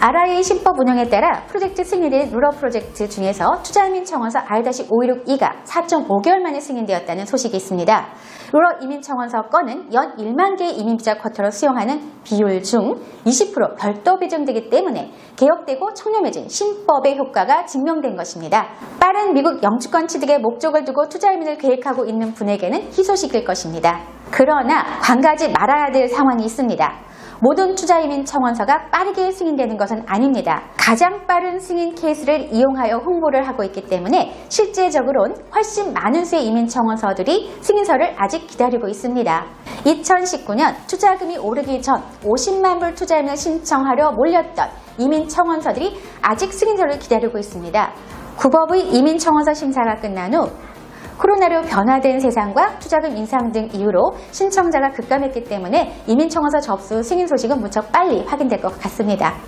RIA 신법 운영에 따라 프로젝트 승인된 루러 프로젝트 중에서 투자이민 청원서 R-516-2가 4.5개월 만에 승인되었다는 소식이 있습니다. 루러 이민 청원서 건은 연 1만 개의 이민 비자 쿼터로 수용하는 비율 중 20% 별도 배정되기 때문에 개혁되고 청렴 해진 신법의 효과가 증명된 것입니다. 빠른 미국 영주권 취득의 목적을 두고 투자 이민을 계획하고 있는 분에게는 희소식일 것입니다. 그러나 관가지 말아야 될 상황이 있습니다. 모든 투자이민 청원서가 빠르게 승인되는 것은 아닙니다. 가장 빠른 승인 케이스를 이용하여 홍보를 하고 있기 때문에 실제적으로는 훨씬 많은 수의 이민 청원서들이 승인서를 아직 기다리고 있습니다. 2019년 투자금이 오르기 전 50만 불 투자이민을 신청하려 몰렸던 이민 청원서들이 아직 승인서를 기다리고 있습니다. 국업의 이민 청원서 심사가 끝난 후 코로나로 변화된 세상과 투자금 인상 등 이유로 신청자가 급감했기 때문에 이민청원서 접수 승인 소식은 무척 빨리 확인될 것 같습니다.